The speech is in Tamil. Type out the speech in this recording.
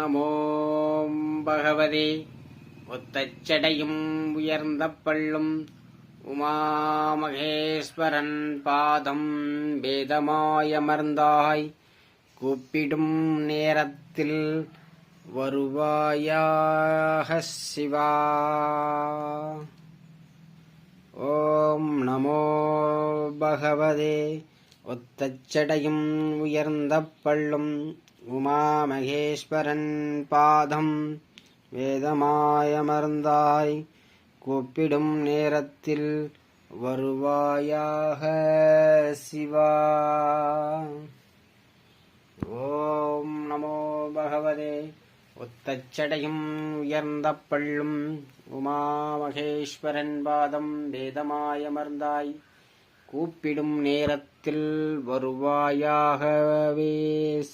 நமோம் பகவதி ஒத்தச்சடையும் உயர்ந்த பள்ளும் உமாமகேஸ்வரன் பாதம் வேதமாயமர்ந்தாய் கூப்பிடும் நேரத்தில் வருவாயாக சிவா। ஓம் நமோ பகவதே. ஒத்தச்சடையும் உயர்ந்த பள்ளும் உமாமகேஸ்வரன் பாதம். வேதமாயமர்ந்தாய் கூப்பிடும் நேரத்தில் வருவாயாக சிவா. ஓம் நமோ பகவதே. ஒத்தச்சடையும் உயர்ந்த பள்ளும் உமாமகேஸ்வரன் பாதம். வேதமாயமர்ந்தாய் கூப்பிடும் நேரத்தில் வருவாயாகவே